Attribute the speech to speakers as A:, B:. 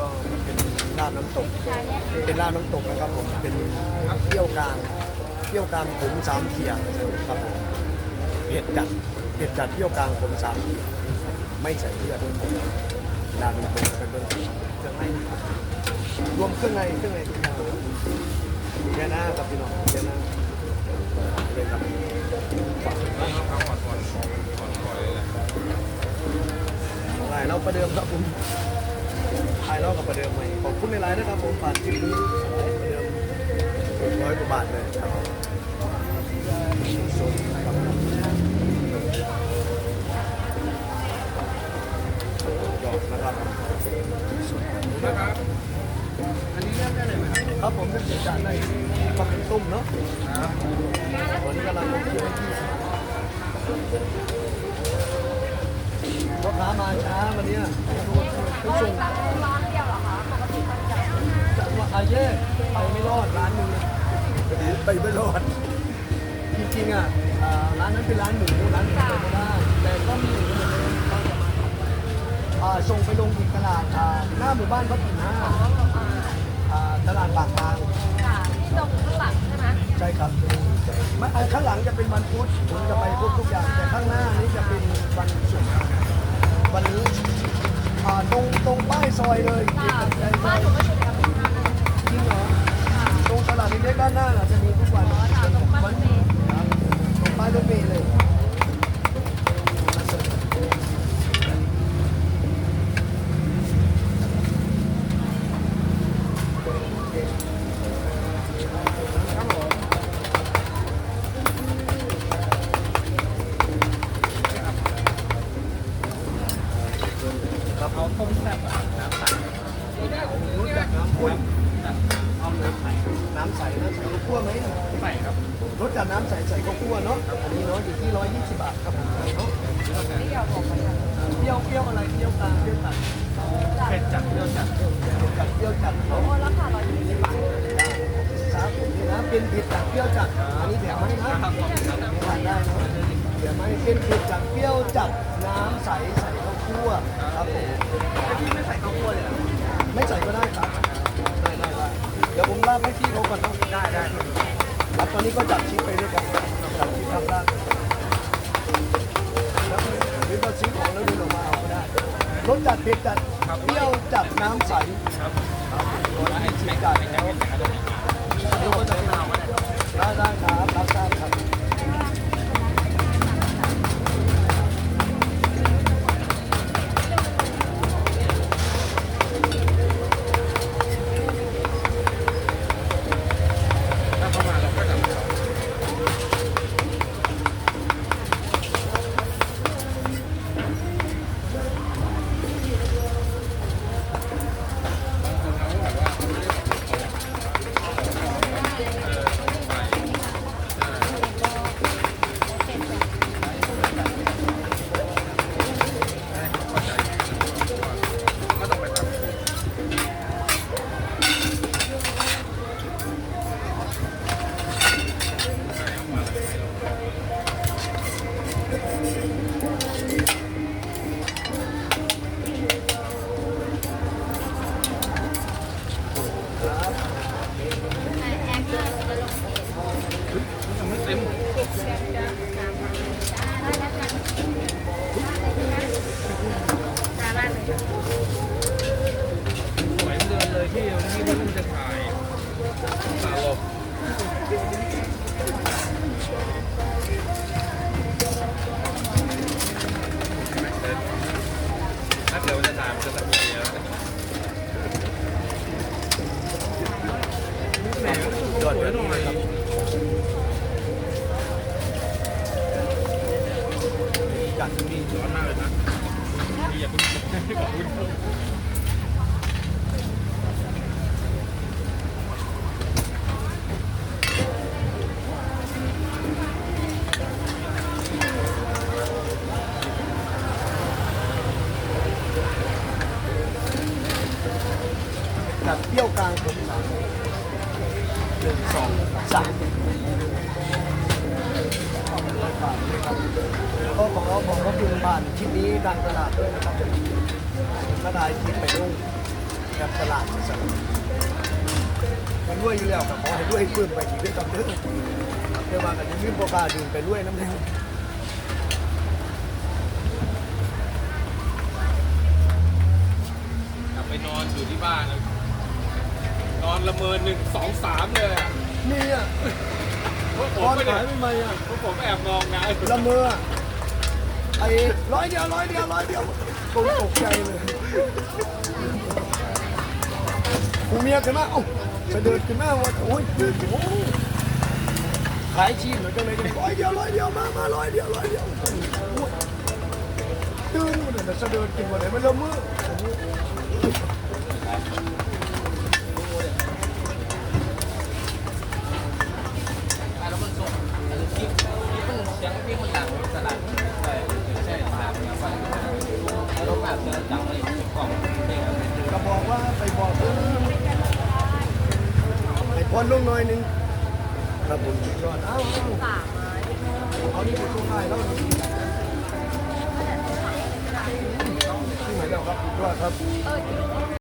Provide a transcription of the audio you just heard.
A: ก็เป็นลาบน้ำตก เป็นลาบน้ำตกนะครับผมเป็นเปรี้ยวกลางเปรี้ยวกลางขมสามเขียงครับผมเผ็ดจัดเผ็ดจัดเปรี้ยวกลางขมสามเขียงไม่ใส่เลือดลาบน้ำตกเป็นเบื้องต้นเครื่องในรวมเครื่องในเครื่องในทุกอย่างแค่หน้าครับพี่น้องแค่หน้าเลยครับหลายเราประเดิมครับผม ถ่าเล่ากับประเดิมใหม่ขอบคุณในไลน์นะครับผมผ่านคลิปนี้ประเดิมร้อยกว่าบาทเลยครับสดครับดอกนะครับ
B: นะครับอันนี้เลือกได้เลยไหมครับ
A: ครับผมเป็นจานในปลาเป็นตุ้มเนาะวันนี้กำลังลงที่พ่อค้ามาช้าวันเนี้ยผู้ส่ง
C: ร้านเหรอคะ ปกติคนจะา
A: เย่ไปไม่รอดร้านหนึงไปไม่รอดจริงๆอะร้านนั้นเป็นร้านหมูร้านหมูไปไม่ได้แต่ก็มีหมูเหมือนเดิมเขาจะมาอ่าส่งไปลงที่ตลาดหน้าหมู่บ้านพระปิ่นห้าตลาดปากทาง
C: ที่ตรงข้างหลังใช่ไหม
A: ใช่ครับไม่อ่าข้างหลังจะเป็นวันพุธผมจะไปพุธทุกอย่างแต่ข้างหน้านี้จะเป็นวันศุกร์วันนี้ตรงตรงป้ายซอยเลย
C: บ้านหนูก็อยู่ในกำแพงเพชร
A: ตรงตลาดเล็กๆด้านหน้าน่ะจะมีทุกวัน
C: อ๋อค่ะตรงบ้านรถเมล์
A: ครับตรงป้ายรถเมล์เลย
B: ครับผม
A: ครับ
B: เอาต้มแซ่บอะน้ำใส
A: รู้จักน้ำข้น เอาน้ำใสน้ำใสน้ำใสข้าวคั่วไหม
B: ใส่ครับ
A: รสจัดน้ำใสใส่ข้าวคั่วเนาะอันนี้เนาะอยู่ที่120บบาทครับผมเนาะ
C: ที่เดียวบอกไปค่ะ
A: เปรี้ยวเปรี้ยวอะไรเปรี้ยวกลาเปรี้ยวตัด
B: เผ็ดจัดเปรี้ยวจัด
A: เปรี้ยวจัดเปรี้ยวจัด
C: โอ้
A: เนาะ
C: ราคาร้อยยี่สิบบาท
A: ครับผมนี่นะเป็นเผ็ดจัดเปรี้ยวจัดอันนี้แถมให้นะทานได้เนาะเดี๋ยวไม่เป็นเผ็ดจัดเปรี้ยวจัดน้ำใสใส่ข้าวคั่วครับผม
B: ที่ไม่ใส่ข้าวคั่วเลย
A: ไม่ใส่ก็ได้ครับ เดี๋ยวผมลาบให้พี่เขาก่อนเนาะ
B: ได้ได้
A: แล้วตอนนี้ก็จัดชิปไปด้วยกันจัดชิปทำได้แล้วหรือเราซื้อของแล้วดูออกมาเอาก็ได้รสจัดเผ็ดจัดเปรี้ยวจัดน้ำใส
B: ครับ
A: ครับร้อยยี่สิบจัดแล้วเดี๋ยวก็จะได้ได้ครับรับทราบครับ
B: ยอดสว
A: ยเยี่ยม
B: หน่อย
A: ครับ
B: จัดนี่ร้อนมากเลยนะพี่อย่าเพิ่งขอบคุณ
A: จัดเปรี้ยวกลางผมสามห นึ่งสองสามก็ขอขอบพระคุณผ่านคลิปนี้ดังตลาดด้วยนะครับผมกระดายคลิปไปลงบตลาดสนุกมันรวยอยู่แล้วกับขอให้รวยเพิ่มไปอีกด้วยกับเด้อเดี๋ยวมากันยืมพ่อบ้าดื่มไปรวยน้ำแดง
B: กลับไปนอนอยู่ที่บ้านแล้ว อนละเมอหนึ่งสองสามเลยอะ
A: นี่อะ
B: พวกผ
A: ต
B: ม
A: อน
B: ไม่ได้
A: ขายใหม่ๆอะ
B: พวกผมแอบมองนะ
A: ละเมอไอ้ร้อยเดียวร้อยเดียวร้อยเดียวผมตกใจเลยกูเมียขึ้นมาเอ้าจะเดินขึ้นมาว่าโอ้ยยืนโอ้ขายชีพเหมือนกันเลยร้อยเดียวร้อยเดียวมามาร้อยเดียวร้อยเดียวตื่นมาเลยจะเดินกินวันไหนมันละเมอ
B: ยงพี่คนดังสลัดใช่ใช่ถามนะว่าแล้วแบบเจอจังเลยของ
A: ก็บอกว่าไปบอกเพิ่นไปพนลงหน่อยหนึงครับผมยอดเอ้าเอานี่ไปช่วงท้ายแล้วที่ไหนแล้วครับยอดครับ